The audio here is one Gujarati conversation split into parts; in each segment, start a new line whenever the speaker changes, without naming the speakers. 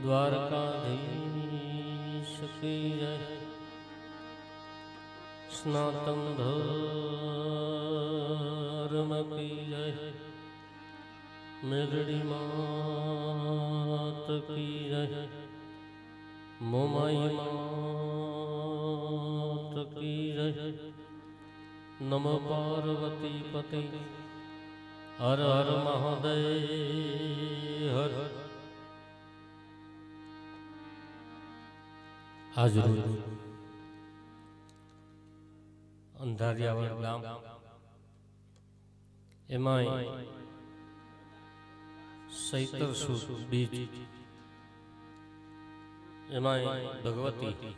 દ્વારકાધીશ કી જય સ્નાતન ધર્મ કી જય મેલડી માત કી જય મોમાઈ માત કી જય નમ પાર્વતી પતિ હર હર મહાદેવ હર હર ભગવતી.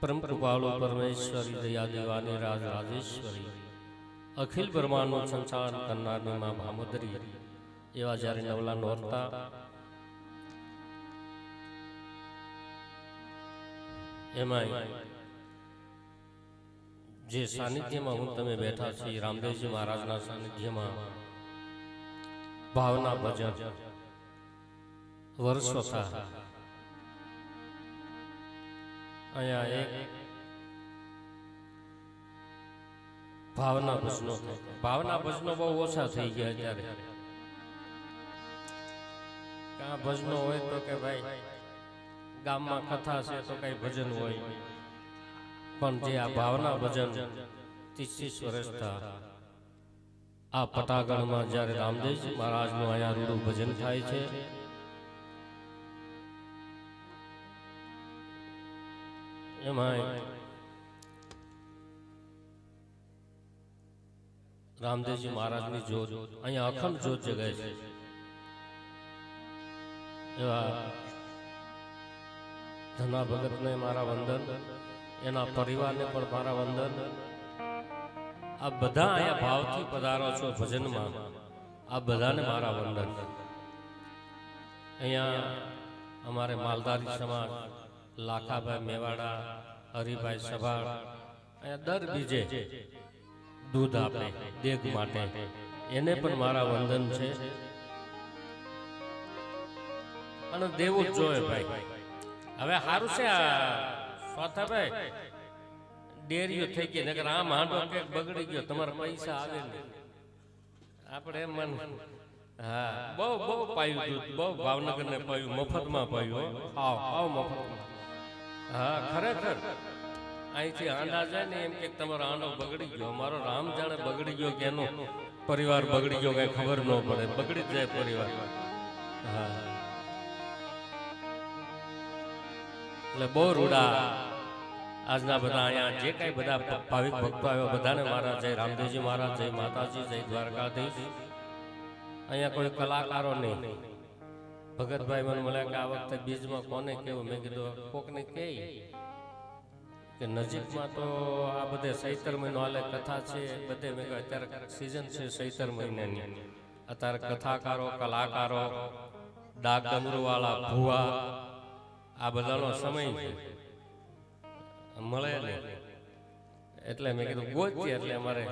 પરમ કૃપાળુ પરમેશ્વરી દયા દેવાની રાજ રાજેશ્વરી. અખિલ બ્રહ્માંડનું સંસાર કરનારની માં ભામોદરી. એવા જ્યારે નવલા નોરતા એમાંય જે સાનિધ્યમાં હું તમે બેઠા છીએ રામદેવજી મહારાજના સાનિધ્યમાં ભાવના ભજન વર્ષો થા અહીંયા એક ભાવના ભજનો થાય. ભાવના ભજનો બહુ ઓછા થઈ ગયા અત્યારે. કાં ભજનો હોય તો કે ભાઈ ગામમાં કથા છે તો કઈ ભજન હોય. પણ જે આ ભાવના ભજન ત્રીસ વર્ષ આ પટાગઢમાં જ્યારે રામદેવજી મહારાજનું અહીંયા રૂડું ભજન થાય છે એમાં રામદેવજી મહારાજની જોત અહીંયા અખંડ જોત જગાય છે. એવા ધના ભગતને મારા વંદન, એના પરિવારને પણ મારા વંદન. આ બધા અહીંયા ભાવથી પધારો છો ભજનમાં. આ બધાને મારા વંદન. અહીંયા અમારે માલધારી સમાજ, લાખાભાઈ મેવાડા, હરિભાઈ સભાળ, અહીંયા દર બીજે દૂધ આપે, દેગ માટે. એને પણ મારા વંદન છે. અને દેવું જ જોઈએ ભાઈ. હવે સારું છે સ્વાથાભાઈ ડેરીઓ થઈ ગઈ નગર આમ હાંડો કેક બગડી ગયો, તમારા પૈસા આવે ને આપણે મન હા, બહુ બહુ પાયું દૂધ, બહુ ભાવનગર ને પાયું, મફતમાં પાયું આવ હાવ મફતમાં. હા, ખરેખર. અહીંથી આંડા જાય ને એમ કે તમારો આંડો બગડી ગયો. મારો રામ જાણે બગડી ગયો કે એનો પરિવાર બગડી ગયો, કઈ ખબર ન પડે. બગડી જ જાય પરિવાર. હા. એટલે બહુ રૂડા. આજના બધા અહીંયા જે કઈ બધા ભાવિક ભક્તો આવ્યા, બધાને મારા જય રામદેવજી મહારાજ, જય માતાજી, જય દ્વારકાધીશ. અહીંયા કોઈ કલાકારો નહીં. ભગતભાઈ મને મળ્યા કે આ વખતે બીજમાં કોને કેવું? મેં કીધું, કોકને કે. કે નજીકમાં તો આ બધે સૈતર મહિનો હાલે કથા છે, બધે મેં કહ્યું અત્યારે સિઝન છે સૈતર મહિનાની. અત્યારે કથાકારો, કલાકારો ડાક ડમરૂવાળા ભુવા આ બધાનો સમય છે. મળે ને? એટલે મેં કીધું ગોચી એટલે અમારે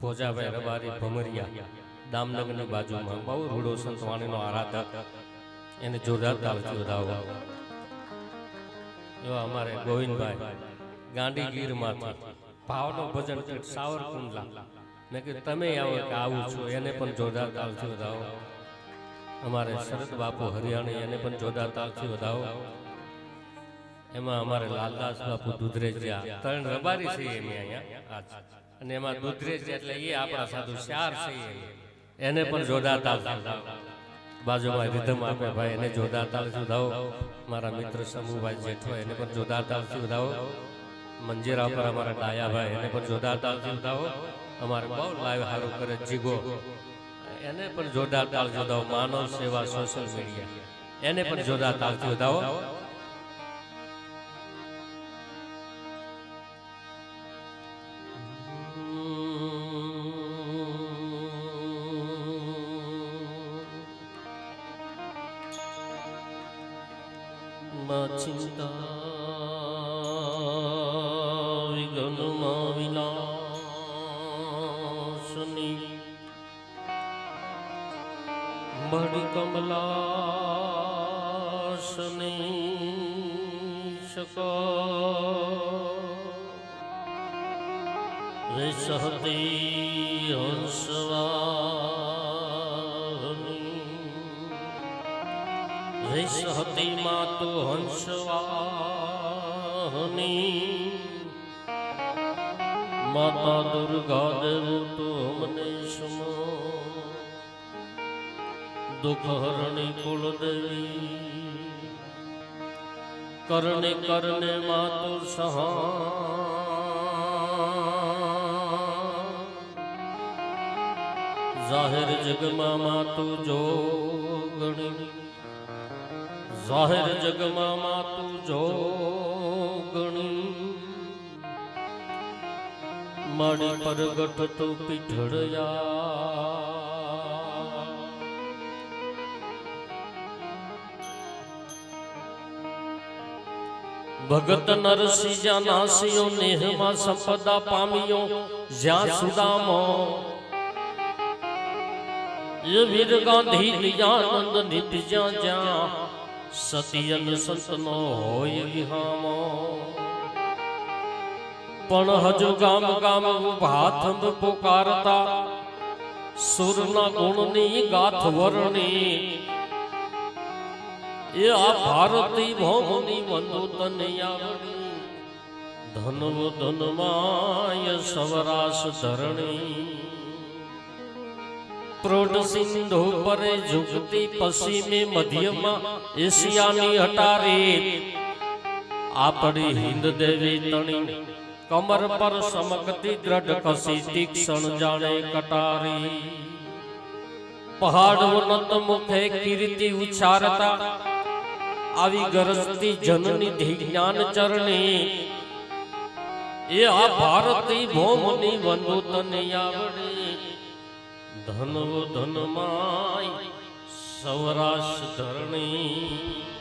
ભોજાભાઈ રબારી ભમરિયા દામનગરની બાજુમાં. બહુ રૂડો સંતવાણીનો આરાધક. એને જોરદાર વધાવો એવા અમારે ગોવિંદભાઈ ગાંધીગીરમાંથી. ભાવનો ભજન કીર્ત સાવરકુંડલા. મેં કીધું તમે આવો કે આવું છું. એને પણ જોરદાર તાલથી વધાવો અમારે શરદ બાપુ હરિયાણી એને પણ જોરદાર તાલથી વધાવો એમાં અમારે લાલદાસ બાપુ દુધરેજિયા ત્રણ રબારી છે એમ અહીંયા. અને એમાં દુધરેજ એટલે એ આપણા સાધુ ચાર છે એને. પણ જોરદાર તાલ બાજુમાં રિધમ આપે, ભાઈ, એને જોરદાર તાલ સુધાવો. મારા મિત્ર સમૂહભાઈ જેઠો, એને પણ જોરદાર તાલ સુધાવો. મંજીરા પર અમારા ડાયાભાઈ, એને પણ જોરદાર તાલ સુધાવો. અમારે બહુ લાઈવ સારું કરે જીગો. એને પણ જોરદાર તાલ સુધાવો માનવ સેવા સોશિયલ મીડિયા એને પણ જોરદાર તાલ સુધાવો. રે સહતી માતુ હંસવાની. માતા દુર્ગા દેવ તો મને સમો. દુઃખ હરણી કુળદેવી. કરણે કરણે માતુ સહા. જાહેર જગમાં માતુ જોગણી. જાહેર જગમાં માતુ જોગણી મારી પરગટ તો પીઠળયા. ભગત નરસિંહ જ્યાં નાસ્યો નેહમાં સંપદા પામ્યો જ્યાં સુદામો. એ વીર ગાંધી, નિજાનંદ નિત જ્યાં જ્યાં સતિયન સંતનો હોય વિહામો. પણ હજુ ગામ ગામ હાથંબ પોકારતા, સુરના ગુણની ગાથ વરણી. એ આ ભારતી ભૌમની વંદુ તને આવડી. ધનવ ધનમાય સવરાશ ધરણી. પ્રોઢ સિંધુ પર ઝુકતી પશ્ચિમે મધ્યમાં એશિયાની હટારી. આપણી હિન્દ દેવી તણી કમર પર સમકતી દ્રઢ કસી તીક્ષણ જાણે કટારી. પહાડ ઉન્નત મુખે કીર્તિ ઉચ્ચારતા આવી ગરજતી જનની જ્ઞાન ચરણી. એ આ ભારતી ભૌમની વનુ તને ધનવ ધનમાય સૌરાષ્ટ્ર ધરણી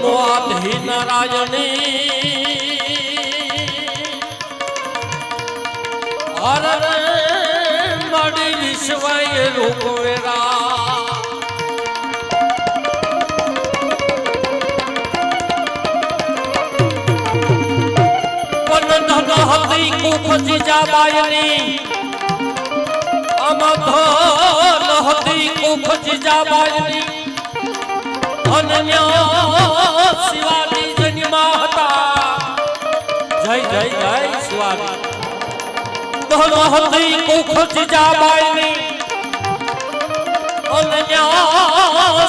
નમો આધિ નારાયણી અરે માડી વિશ્વય રૂપ વેરા પણ ધન હતી કુખ જીજાબાયની આમાં ધન હતી કુખ જીજાબાયની અનન્ય શિવાની જન્મા હતા. જય જય જય શિવાની ધન હતી કુખ જીજાબાઈની અનન્ય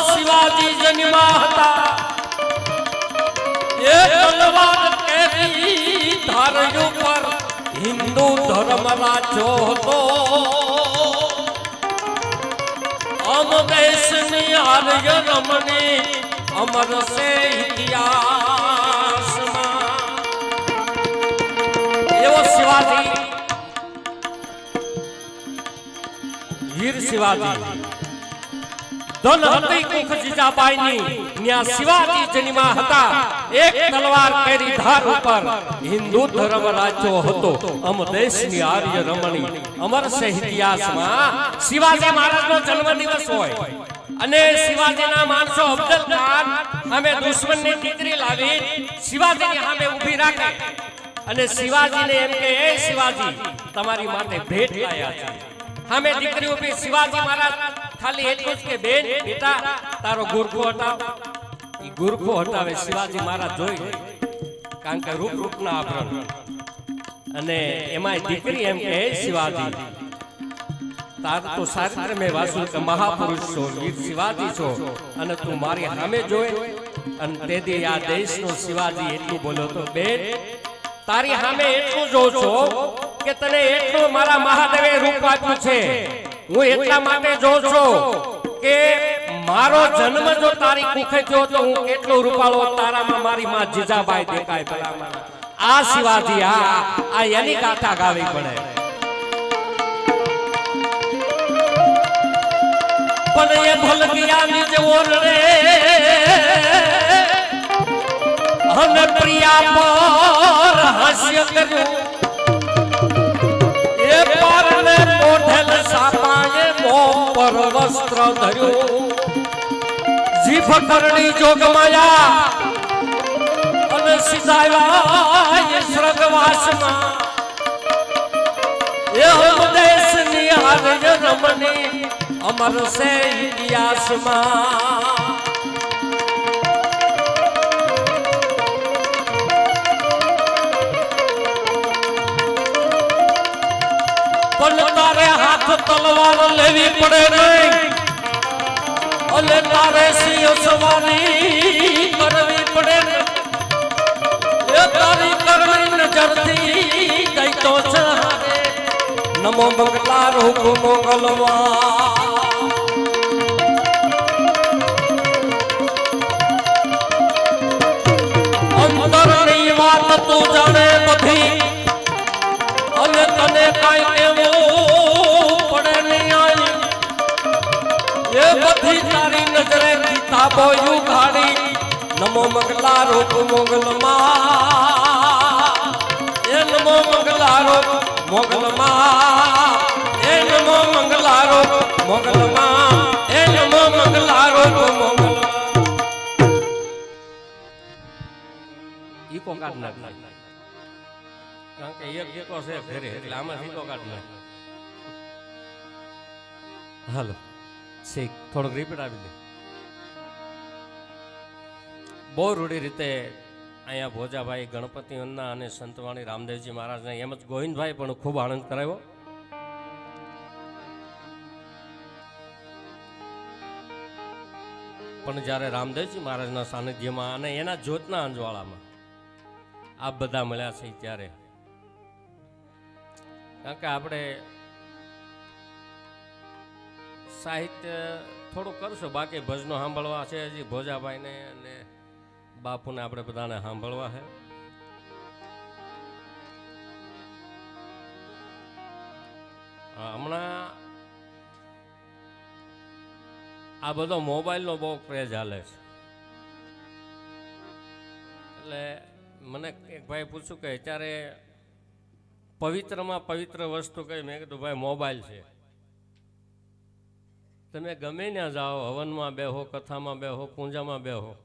શિવાજી જન્મા હતા. એ તલવાર કેરી ધાર્યો પર હિન્દુ ધર્મ રાજો હતો. અમ દેશની આર્ય રમણી અમર સે ઇતિહાસમાં એવો શિવાજી વીર શિવાજી શિવાજી અને શિવાજીના માણસો દુશ્મનની લાવી શિવાજીની સામે ઊભી રાખે. અને શિવાજીને શિવાજી, તમારી માટે ભેટ લાયા છે. દીકરી ઊભી શિવાજી મહારાજ ખાલી એટલું જ કે બેન, બેટા, તારો ગુરખો હટાવ. એ ગુરખો હટાવે શિવાજી મહારાજ જોઈ. કારણ કે રૂપ રૂપના આભરણ. અને એમાંય દીકરી એમ કે શિવાજી, તાર તો શાસ્ત્ર મેં વાંચ્યું કે મહાપુરુષ છો, વીર શિવાજી છો, અને તું મારી સામે જોઈ અને તેથી આ દેશનો શિવાજી એટલું બોલો તો બેન, તારી સામે એટલું જો છો કે તને એટલું મારા મહાદેવે રૂપ આપ્યું છે. હું એટલા માટે જો છું કે મારો જન્મ જો તારી કુખે થયો તો હું કેટલો રૂપાળો તારામાં મારી માં જીજાબાઈ દેખાય ભલામણ. આ શિવાજી આ આ એની ગાથા ગાવી પડે. પણ એ ભલગિયાની જ ઓરડે અને પ્રિયા પર હાસ્ય કર્યું. પરને પોઢેલ સાપાએ મોં પર વસ્ત્ર ધર્યું. જીભ કરણી જોગમાયા અને સીધાયા સ્વર્ગવાસમાં. એ ઉપદેશ નિહાર રમણી અમર સે ઇતિહાસમાં. તલવાર લેવી પડે નહીં. અલે તારે સિંહ સવારી કરવી પડે એ તારી કરણી નજરથી દઈ તો છે નમો મંગલા રૂપ મોગલવા તું જાણે બધી. અને તને કાંઈ કેવું બધી તારી નજરે કિતાબો યુગાડી નમો મંગલા રૂપ મોગલમાં. એ નમો મંગલા રૂપ મોગલમાં. એ નમો મંગલા રૂપ મોગલમાં. એ નમો મંગલા રૂપ મોગલમાં. ઈકો કાઢ નાખ કારણ કે એક એકો છે ફેરે એટલે આમાં ઈકો કાઢ નાખ હાલો. શીખ થોડોક રિપીટ આપી દે બહુ રૂઢી રીતે અહીંયા ભોજાભાઈ, ગણપતિ અન્ના અને સંતવાણી રામદેવજી મહારાજને એમ જ ગોવિંદભાઈ પણ ખૂબ આનંદ કરાવ્યો. પણ જ્યારે રામદેવજી મહારાજના સાનિધ્યમાં અને એના જ્યોતના અંજવાળામાં આ બધા મળ્યા છે ત્યારે. કારણ કે આપણે સાહિત્ય થોડું કરશું? બાકી ભજનો સાંભળવા છે હજી ભોજાભાઈને અને બાપુને આપણે બધાને સાંભળવા છે. હમણાં આ બધો મોબાઈલનો બહુ ક્રેઝ હાલે છે. એટલે મને એક ભાઈ પૂછ્યું કે અત્યારે પવિત્રમાં પવિત્ર વસ્તુ કઈ? મેં કીધું, ભાઈ, મોબાઈલ છે. તમે ગમે ત્યાં જાઓ, હવનમાં બેહો, કથામાં બેહો, પૂંજામાં બેહો.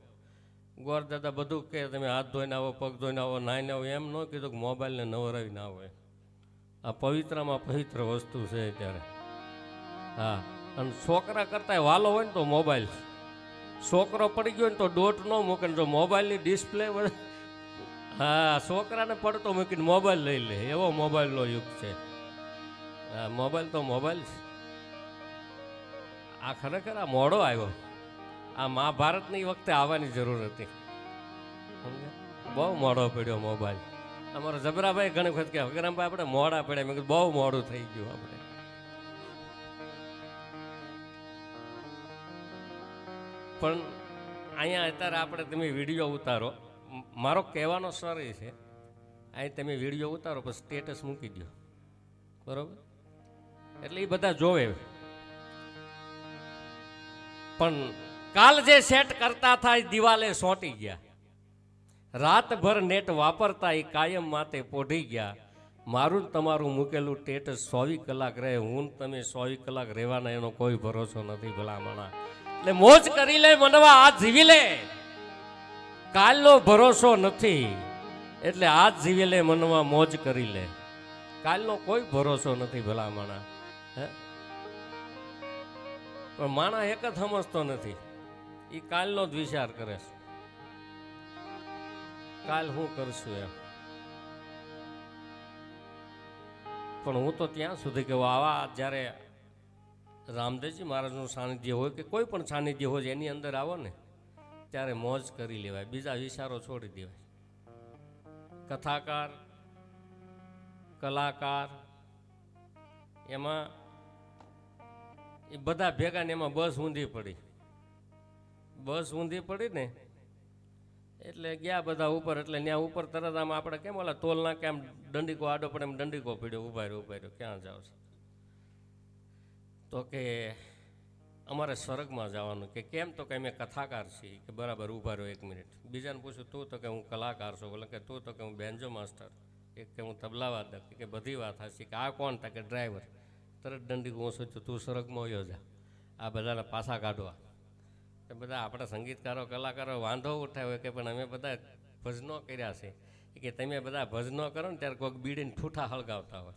ગોર દાદા બધું કે તમે હાથ ધોઈને આવો, પગ ધોઈને આવો, નાઈને આવો. એમ ન કીધું કે મોબાઈલને નવરાવી ના હોય આ પવિત્રમાં પવિત્ર વસ્તુ છે અત્યારે. હા, અને છોકરા કરતાં વાલો હોય ને તો મોબાઈલ છોકરો પડી ગયો ને તો ડોટ ન મૂકેને જો મોબાઈલની ડિસ્પ્લે હા, છોકરાને પડતો મૂકીને મોબાઈલ લઈ લે. એવો મોબાઈલનો યુગ છે. હા, મોબાઈલ તો મોબાઈલ છે. આ ખરેખર આ મોડો આવ્યો. આ મહાભારતની વખતે આવવાની જરૂર હતી. બહુ મોડો પડ્યો મોબાઈલ. અમારો જબરાભાઈ ઘણી વખત કે હકરામભાઈ આપણે મોડા પડ્યા. મેં બહુ મોડું થઈ ગયું આપણે. પણ અહીંયા અત્યારે આપણે તમે વીડિયો ઉતારો. મારો કહેવાનો સ્વર એ છે, અહીં તમે વીડિયો ઉતારો, પછી સ્ટેટસ મૂકી દો બરાબર? એટલે એ બધા જોવે. પણ કાલ જે સેટ કરતા થાય દિવાલે સોંટી ગયા. રાતભર નેટ વાપરતા એ કાયમ માતે પોઢી ગયા. મારું તમારું મૂકેલું ટેટસ સોવી કલાક રહે, હું તમે સોવી કલાક રહેવાના, એનો કોઈ ભરોસો નથી ભલામણા. એટલે મોજ કરી લે, મનવા, આ જીવી લે. કાલનો ભરોસો નથી, એટલે આ જીવી લે, મનવા મોજ કરી લે. કાલનો કોઈ ભરોસો નથી ભલામણા. હે? પણ માણા એક જ સમજતો નથી. એ કાલનો જ વિચાર કરે છે. કાલ હું કરશું એમ. પણ હું તો ત્યાં સુધી કે આવા જ્યારે રામદેવજી મહારાજનું સાનિધ્ય હોય કે કોઈ પણ સાનિધ્ય હોય એની અંદર આવો ને, ત્યારે મોજ કરી લેવાય. બીજા વિચારો છોડી દેવાય. કથાકાર, કલાકાર, એમાં એ બધા ભેગા ને એમાં બસ ઊંધી પડી. બસ ઊંધી પડી ને એટલે ગયા બધા ઉપર, એટલે ત્યાં ઉપર તરત આમ આપણે કેમ ઓલા તોલ ના કેમ દંડીકો આડો પડે એમ દંડીકો પીડ્યો, ઊભા રહ્યો ઊભા રહ્યો, ક્યાં જાવ છો? તો કે અમારે સ્વર્ગમાં જવાનું કે કેમ? તો કે અમે કથાકાર છીએ કે બરાબર ઊભા રહ્યો એક મિનિટ. બીજાને પૂછ્યું, તું તો કે હું કલાકાર છું? બોલે કે, તું તો કે હું બેન્જો માસ્ટર એક કે હું તબલા વાદક કે બધી વાત હશે કે આ કોણ તા કે ડ્રાઈવર? તરત દંડી હું સોચ્યું તું સ્વર્ગમાં હોયો જા. આ બધાને પાછા કાઢવા. એ બધા આપણા સંગીતકારો, કલાકારો વાંધો ઉઠાવ્યો કે પણ અમે બધા ભજનો કર્યા છે. કે તમે બધા ભજનો કરો ને ત્યારે કોઈક બીડીને ઠૂઠા હળગાવતા હોય.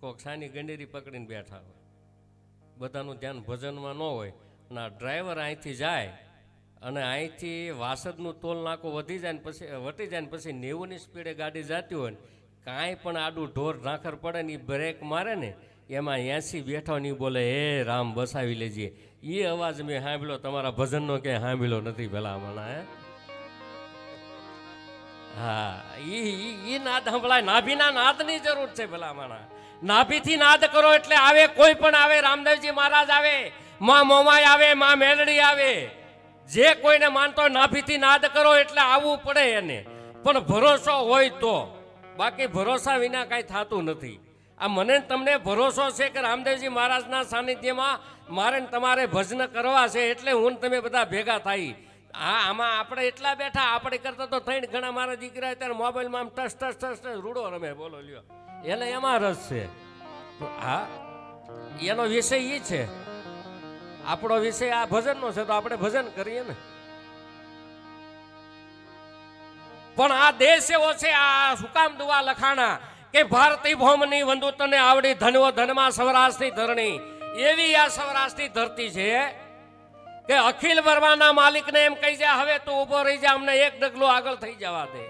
કોઈક સાની ગંડેરી પકડીને બેઠા હોય. બધાનું ધ્યાન ભજનમાં ન હોય. અને આ ડ્રાઈવર અહીંથી જાય અને અહીંથી વાસદનું તોલ નાકો વધી જાય ને પછી, વટી જાય ને પછી નેવુંની સ્પીડે ગાડી જતી હોય ને કાંઈ પણ આડું ઢોર ઢાંખર પડે ને એ બ્રેક મારે ને એમાં એસી બેઠો નહીં બોલે, હે રામ બસાવી લેજે. એ અવાજ મેં સાંભળ્યો, તમારા ભજનનો ક્યાંય સાંભળ્યો નથી પેલા હમણાં હે? હા, ઈ નાદ સંભળાય. નાભીના નાદની જરૂર છે ભલા માણા નાભીથી નાદ કરો એટલે આવે, કોઈ પણ આવે, રામદેવજી મહારાજ આવે, માં મોમાય આવે, માં મેલડી આવે. જે કોઈને માનતો નાભીથી નાદ કરો એટલે આવવું પડે એને. પણ ભરોસો હોય તો. બાકી ભરોસા વિના કાંઈ થતું નથી. આ મને તમને ભરોસો છે કે રામદેવજી મહારાજના સાનિધ્યમાં મારે તમારે ભજન કરવા છે એટલે હું તમે બધા ભેગા થાય. હા આમાં આપણે એટલા બેઠા, આપણે કરતા તો થઈને ઘણા મારા દીકરા અત્યારે મોબાઈલમાં આમ ટસ ટસ ટસ ટસ, રૂડો રમે, બોલો, લ્યો. એને એમાં રસ છે. હા એનો વિષય એ છે. આપણો વિષય આ ભજનનો છે, તો આપણે ભજન કરીએ ને. પણ આ દેશ એવો છે, આ સુકામ દુવા લખાણા કે ભારતી ભૌમની વંદુતને આવડી ધનવો ધનમાં સૌરાષ્ટ્રની ધરણી. એવી આ સૌરાષ્ટ્રની ધરતી છે કે અખિલ વર્માના માલિકને એમ કહી જા, હવે તું ઊભો રહી જા, અમને એક ડગલું આગળ થઈ જવા દે.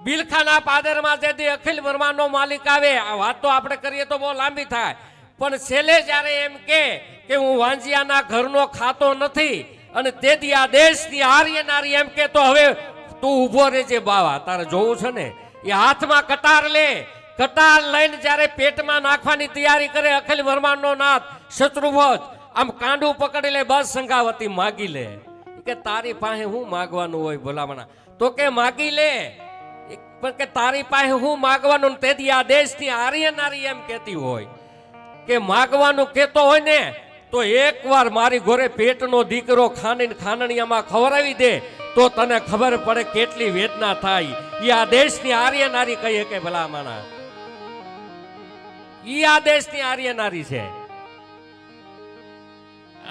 બિલખાના પાદરમાં જેથી અખિલ વર્માનો માલિક આવે, આ વાત તો આપણે કરીએ તો બહુ લાંબી થાય. પણ છેલ્લે જ્યારે એમ કે કે હું વાંજિયાના ઘરનો ખાતો નથી અને તેથી આ દેશની આર્ય નારી એમ કે, તો હવે તું ઊભો રહેજે, બાવા, તારે જોવું છે ને? એ હાથમાં કટાર લે. કટાર લઈને જ્યારે પેટમાં નાખવાની તૈયારી કરે, અખિલ વર્માનો નાથ શત્રુભોજ આમ કાંડું પકડી લે, બસ સંગાવતી માગી લે. કે તારી પાસે હું માગવાનું હોય ભલામણા? તો કે માગી લે. પણ કે તારી પાસે હું માગવાનું તેથી આ દેશની આર્ય એમ કહેતી હોય. કે માગવાનું કહેતો હોય ને, તો એકવાર મારી ઘોરે પેટનો દીકરો ખાંડીને ખાનણીયામાં ખવડાવી દે. તો તને ખબર પડે કેટલી વેદના થાય. એ આ દેશની આર્ય નારી કહીએ કે ભલામણા. ઈ આ દેશની આર્ય નારી છે.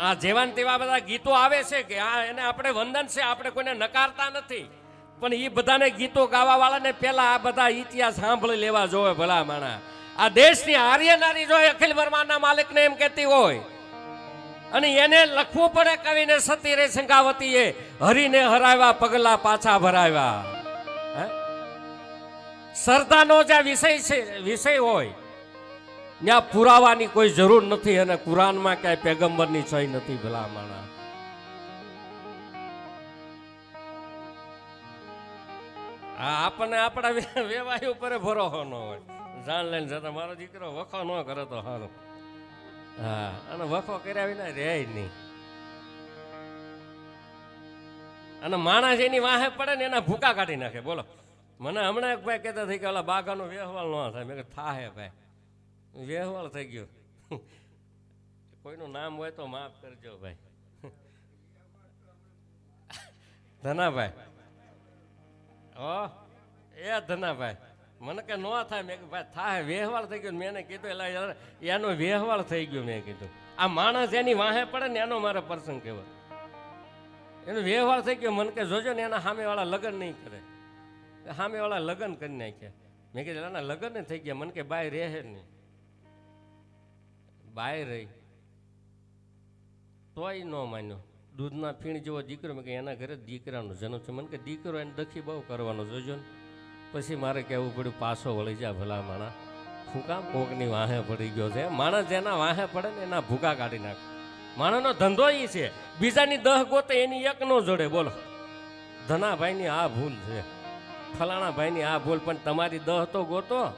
આ જેવાન તેવા બધા ગીતો આવે છે કે આ એને આપણે વંદન છે, આપણે કોઈને નકારતા નથી. પણ એ બધાને ગીતો ગાવા વાળાને પેલા આ બધા ઇતિહાસ સાંભળી લેવા જોવે ભલા માણા આ દેશની આર્ય નારી જો અખિલ વર્માના માલિકને એમ કહેતી હોય અને એને લખવું પડે કવિને સતી રે સંગાવતીએ. હરીને હરાવ્યા, પગલા પાછા ભરાવ્યા. હે? શ્રદ્ધાનો જે વિષય છે, વિષય હોય. ત્યાં પુરાવાની કોઈ જરૂર નથી અને કુરાનમાં ક્યાંય પેગંબરની સહી નથી ભલા માણા આપણને આપણા વે- વેવાય ઉપર ભરોસો ન હોય. જાણ લઈને જતા, મારો દીકરો વખો ન કરે તો સારું હા, અને વખો કર્યા વિના રહે જ નહીં. અને માણસ એની વાહે પડે ને એના ભૂકા કાઢી નાખે, બોલો. મને હમણાં એક ભાઈ કહેતા થઈ કે ઓલા બાગાનો વ્યવહાર ન થાય. મેં થાહે ભાઈ, વ્યવહાર થઈ ગયો. કોઈનું નામ હોય તો માફ કરજો ભાઈ. ધનાભાઈ. ઓ એ ધનાભાઈ. મને કે ન થાય. મેં કીધું, ભાઈ, થાય વ્યવહાર થઈ ગયો. મેં કીધું એટલે યાર એનો વ્યવહાર થઈ ગયો. મેં કીધું, આ માણસ એની વાહે પડે ને એનો મારે પ્રસંગ કહેવાય. એનો વ્યવહાર થઈ ગયો. મને કે, જોજો ને એના સામેવાળા લગ્ન નહીં કરે. સામેવાળા લગ્ન કરી નાખ્યા. મેં કીધું એના લગ્ન થઈ ગયા. મને કે બાય રહે નહીં. બાય રહી. તોય ન માન્યો. દૂધના ફીણ જેવો દીકરો, મેં કે એના ઘરે દીકરાનો જન્મ છે. મને કે, દીકરો એને દખી બહુ કરવાનો, જોજો ને. પછી મારે કહેવું પડ્યું, પાછો વળી જા ભલા માણા. હું કામ કોકની વાહે પડી ગયો છે. માણસ જેના વાહે પડે ને એના ભૂકા કાઢી નાખે. માણસનો ધંધો એ છે. બીજાની દહ ગોતે એની એક નો જોડે, બોલો. ધનાભાઈની આ ભૂલ છે. ફલાણા ભાઈની આ ભૂલ, પણ તમારી દહ તો ગોતો.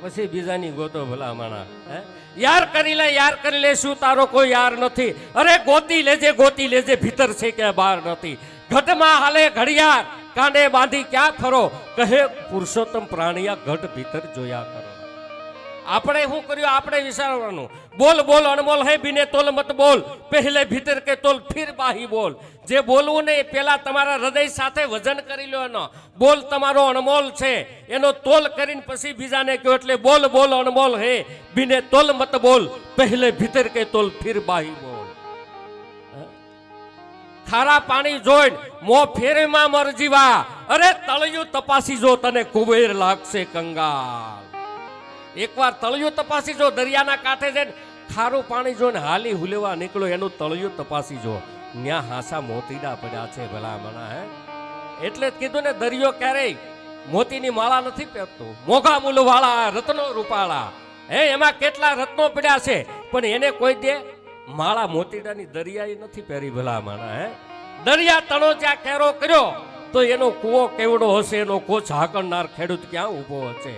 પછી બીજાની ગોતો ભલા માણા, હે? યાર કરી લે, યાર કરી લે, શું તારો કોઈ યાર નથી? અરે ગોતી લેજે ગોતી લેજે, ભીતર છે કે બહાર નથી? ઘટમાં હાલે ઘડિયાળ. કાંડે બાંધી ક્યાં ફરો કહે, પુરુષોત્તમ પ્રાણીયા ઘટ ભીતર જોયા કરો. આપણે શું કર્યું? આપણે વિચારવાનું. બોલ બોલ અનમોલ હે બિને તોલ મત બોલ. પહેલે ભીતર કે તોલ, ફિર બાહી બોલ. જે બોલવું ને એ પેલા તમારા હૃદય સાથે વજન કરી લો એનો. બોલ તમારો અનમોલ છે. એનો તોલ કરીને પછી બીજાને કહો એટલે બોલ બોલ અનમોલ હે. બિને તોલ મત બોલ. પહેલે ભીતર કે તોલ, ફિર બાહી બોલ. ખારા પાણી જોઈને મો ફેરીમાં મરજીવા અરે તળિયું તપાસી જો તને કુબેર લાગશે કંગાલ. એકવાર તળિયું તપાસી જો, દરિયાના કાંઠે જઈને ખારું પાણી જોઈને હાલી હુલેવા નીકળો, એનું તળિયું તપાસી જો. ન્યા હાસા મોતીડા પડ્યા છે ભલા મણા હે? એટલે જ કીધું ને, દરિયો ક્યારેય મોતીની માળા નથી પહેરતો. મોઘા મૂલવાળા રત્નો રૂપાળા હે, એમાં કેટલા રત્નો પડ્યા છે? પણ એને કોઈ દે માળા મોતીડાની દરિયાએ નથી પહેરી ભલા માણા હે? દરિયા તણો જ્યાં કેરો કર્યો, તો એનો કૂવો કેવડો હશે? એનો કોચ હાકણનાર ખેડૂત ક્યાં ઊભો હશે?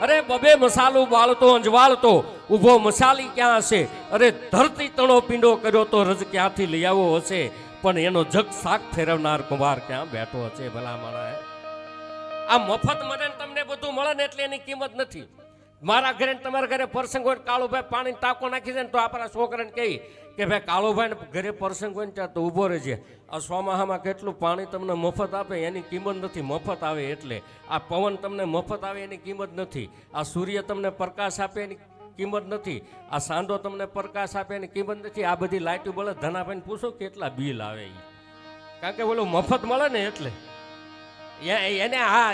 અરે બબે મસાલો બાળતો, અંજવાળતો, ઊભો મસાલી ક્યાં હશે? અરે ધરતી તણો પીંડો કર્યો તો રજ ક્યાંથી લઈ આવ્યો હશે? પણ એનો જગ શાક ફેરવનાર કુંભાર ક્યાં બેઠો હશે ભલા માણા આ મફત મને તમને બધું મળે ને એટલે એની કિંમત નથી. મારા ઘરે તમારા ઘરે પ્રસંગ હોય કાળુભાઈ પાણી ટાંકો નાખી દે ને તો આપણા છોકરાને કહી કે ભાઈ, કાળુભાઈ ને ઘરે પ્રસંગ હોય ને ત્યાં તો ઊભો રહેજે. આ સોમાહામાં કેટલું પાણી તમને મફત આપે એની કિંમત નથી. મફત આવે એટલે. આ પવન તમને મફત આવે એની કિંમત નથી. આ સૂર્ય તમને પ્રકાશ આપે એની કિંમત નથી. આ સાંધો તમને પ્રકાશ આપે એની કિંમત નથી. આ બધી લાઇટો બળે ધનાભાઈને પૂછો કેટલા બિલ આવે એ કારણ કે ઓલું મફત મળે ને એટલે. એને હા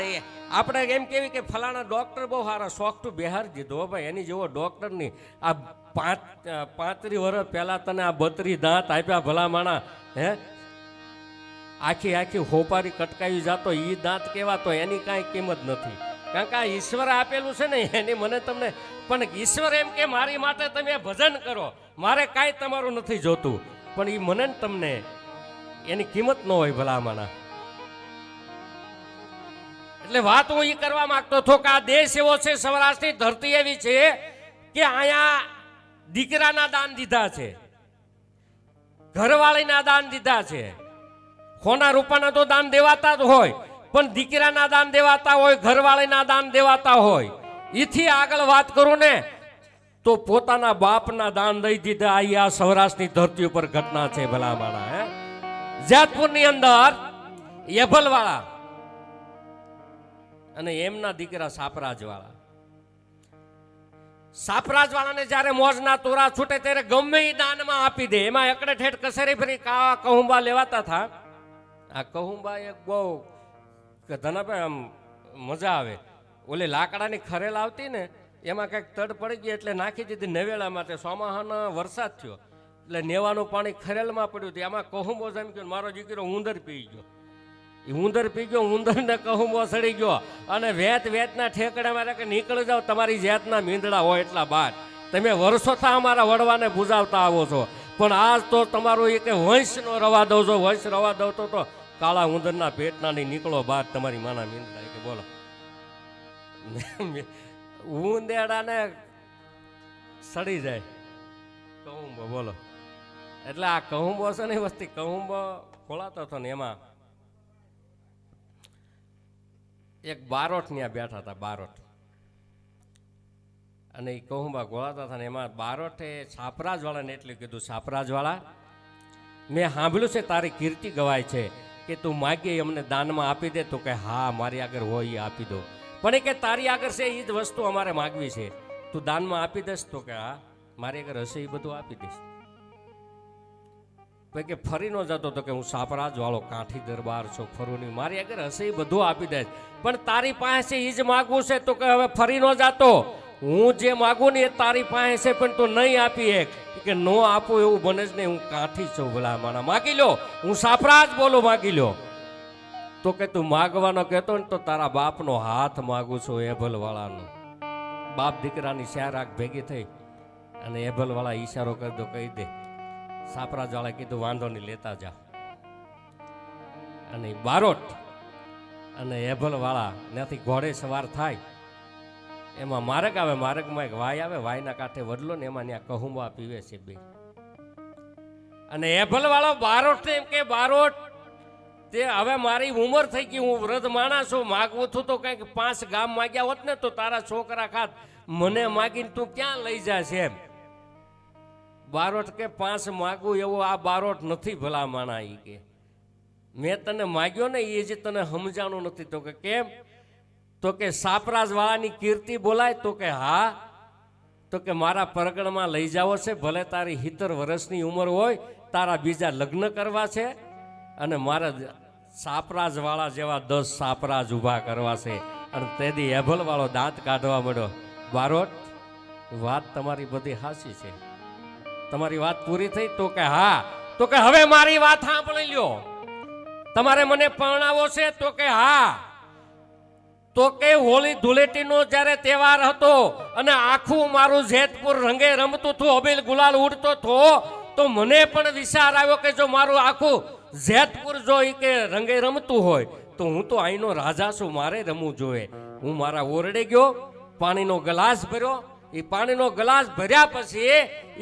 આપણે એમ કેવી કે ફલાણા ડોક્ટર બહુ સારા, શોખ ટુ બિહાર દીધો ભાઈ. એની જેવો ડૉક્ટર નહીં આ પાંચ પાંત્રી વર્ષ પહેલાં તને આ બત્રી દાંત આપ્યા ભલામાણા, હે? આખી આખી હોપારી કટકાવી જાતો એ દાંત કહેવાતો એની કાંઈ કિંમત નથી. કારણ કે આ ઈશ્વરે આપેલું છે ને, એની મને તમને, પણ ઈશ્વર એમ કે મારી માટે તમે ભજન કરો. મારે કાંઈ તમારું નથી જોતું. પણ એ મને ને તમને, એની કિંમત ન હોય ભલા માણા એટલે વાત હું એ કરવા માંગતો હતો કે આ દેશ એવો છે, સૌરાષ્ટ્રની ધરતી એવી છે કે અહીંયા દીકરાના દાન દીધા છે, ઘરવાળીના દાન દીધા છે. ખોના રૂપાના તો દાન દેવાતા જ હોય, પણ દીકરાના દાન દેવાતા હોય, ઘરવાળીના દાન દેવાતા હોય. એથી આગળ વાત કરું ને, તો પોતાના બાપના દાન દઈ દીધા. આ સૌરાષ્ટ્રની ધરતી ઉપર ઘટના છે ભલામાણા, હે? જેતપુરની અંદર, યભલવાળા અને એમના દીકરા સાપરાજવાળા. સાપરાજવાળાને જ્યારે મોજના તોરા છૂટે ત્યારે ગમે એ દાનમાં આપી દે. એમાં એકડે ઠેઠ કસેરી ફરી કાવા કહુંબા લેવાતા થા આ કહુંબા એક બહુ કે ધનાભાઈ આમ મજા આવે. ઓલી લાકડાની ખરેલ આવતી ને, એમાં કંઈક તડ પડી ગઈ એટલે નાખી દીધી નવેળા માટે. સોમાહાનો વરસાદ થયો. એટલે નેવાનું પાણી ખરેલમાં પડ્યું હતું. એમાં કહુંબો જેમ ગયો મારો દીકરો ઉંદર પી ગયો. ઉંદર પી ગયો, ઉંદરને કહું મોસડી સડી ગયો. અને વેત વેતના ઠેકડા મારે કે નીકળી જાઓ, તમારી જાતના મીંદડા હોય એટલા બાદ તમે વર્ષોથી અમારા વડવાને બુજાવતા આવો છો. પણ આજ તો તમારો એ કે વંશનો રવા દઉં છો. વંશ રવા દો તો કાળા ઉંદરના પેટના નીકળો બાદ તમારી માના મીંદડા. કે બોલો. ઉંદેડાને સડી જાય. કહુંબો બોલો. એટલે આ કહુંબો છે ને વસ્તી કહુંબો ખોલાતો હતો ને એમાં એક બારોટ ત્યાં બેઠા હતા, બારોટ. અને એ કહુંબા ગોળાતા હતા ને એમાં બારોટે છાપરાજવાળાને એટલું કીધું, છાપરાજવાળા, મેં સાંભળ્યું છે તારી કીર્તિ ગવાય છે કે તું માગીએ અમને દાનમાં આપી દે, તો કે હા, મારી આગળ હોય એ આપી દો. પણ એ કે તારી આગળ છે એ જ વસ્તુ અમારે માગવી છે. તું દાનમાં આપી દઈશ તો કે હા, મારી આગળ હશે એ બધું આપી દઈશ. ભાઈ કે ફરી ન જતો તો કે હું સાપરાજ વાળો કાંઠી દરબાર છું ફરું નહીં મારી આગળ હશે બધું આપી દે પણ તારી પાસે એ જ માગવું છે તો કે હવે ફરી ન જાતો. હું જે માગું ને એ તારી પાસે છે, પણ તું નહીં આપી એક. કે ન આપું એવું બને જ નહીં, હું કાઠી છું ભલા માણા માગી લો. હું સાપરાજ બોલો, માગી લો. તો કે તું માગવાનો કહેતો ને તો તારા બાપનો હાથ માગું છું એભલ વાળાનો બાપ દીકરાની શારાક ભેગી થઈ અને એભલ વાળા ઈશારો કરી દો, કહી દે. સાપરાજ વાળા કીધું, વાંધો નહીં, લેતા જાઓ અને બારોટ અને એભલવાળા ત્યાંથી ઘોડે સવાર થાય. એમાં માર્ગ આવે, માર્ગમાં એક વાય આવે, વાયના કાંઠે વડલો ને એમાં ત્યાં કહુંબા પીવે છે બે. અને એભલવાળો બારોટ એમ કે, બારોટ, તે હવે મારી ઉંમર થઈ ગઈ, હું વૃદ્ધ માણસ છું, માગવું છું તો કંઈક પાંચ ગામ માગ્યા હોત ને તો તારા છોકરા ખાત મને માગીને તું ક્યાં લઈ જાશ એમ. બારોટ કે પાંચ માગું એવો આ બારોટ નથી ભલા માણા એ કે. મેં તને માગ્યો ને એ જે તને સમજાણું નથી. તો કે કેમ? તો કે સાપરાજ વાળાની કીર્તિ બોલાય તો કે હા. તો કે મારા પરગણમાં લઈ જાવો છે, ભલે તારી હિતર વર્ષની ઉંમર હોય, તારા બીજા લગ્ન કરવા છે અને મારા સાપરાજ વાળા જેવા દસ સાપરાજ ઊભા કરવા છે. અને તેથી એભલ વાળો દાંત કાઢવા મળ્યો બારોટ, વાત તમારી બધી હાસી છે. તમારી વાત પૂરી થઈ તો કે હા. તો કે હવે મારી વાત સાંભળી લ્યો. તમારે મને પરણાવો છે તો કે હા. તો કે હોળી ધૂળેટીનો જ્યારે તહેવાર હતો અને આખું મારું જેતપુર રંગે રમતું હતું અબીલ ગુલાલ ઉડતો હતો તો મને પણ વિચાર આવ્યો કે જો મારું આખું જેતપુર જો એ કે રંગે રમતું હોય, તો હું તો અહીંનો રાજા છું, મારે રમવું જોઈએ. હું મારા ઓરડે ગયો, પાણીનો ગ્લાસ ભર્યો એ પાણીનો ગ્લાસ ભર્યા પછી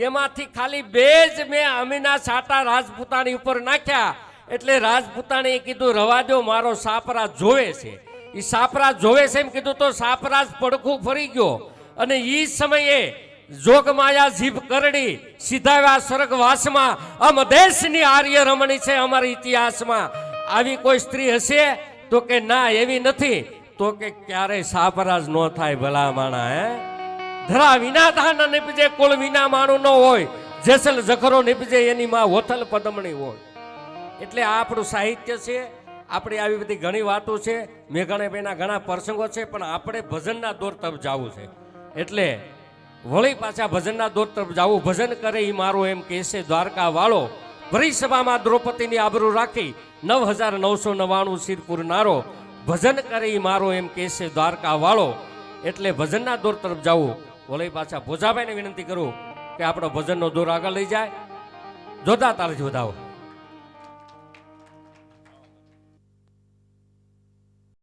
એમાંથી ખાલી બે જ મેં અમીના સાટા રાજપૂતાણી ઉપર નાખ્યા. એટલે રાજપૂતાણીએ કીધું, રવા દો, મારો સાપરાજ જોવે છે. એ સાપરાજ જોવે છે એમ કીધું તો સાપરાજ પડખું ફરી ગયો. અને એ સમયે જોગમાયા જીભ કરડી સીધાવ્યા સ્વર્ગવાસમાં, આમ દેશની આર્ય રમણી છે અમારા ઇતિહાસમાં. આવી કોઈ સ્ત્રી હશે તો કે ના, એવી નથી. તો કે ક્યારેય સાપરાજ ન થાય ભલા માણા, હે? ધરા વિના ધાન નીપજે, કુળ વિના માણું ન હોય. જેસલ જખરો નીપજે, એની માં હોથલ પદમણી હોય. એટલે આ આપણું સાહિત્ય છે. આપણી આવી બધી ઘણી વાતો છે. મેઘાણીભાઈના ઘણા પ્રસંગો છે, પણ આપણે ભજનના દોર તરફ જવું છે. એટલે વળી પાછા ભજનના દોર તરફ જવું, ભજન કરે એ મારો એમ કહેશે દ્વારકા વાળો ભરી દ્રૌપદીની આબરૂ રાખી નવ હજાર નવસો નવ્વાણું શિરપુર નારો. ભજન કરે એ મારો એમ કહેશે દ્વારકા વાળો એટલે ભજનના દોર તરફ જવું. વળી પાછા ભોજાભાઈને વિનંતી કરું કે આપણો ભજનનો દોર આગળ લઈ જાય. જોતા તાળથી વધાવો.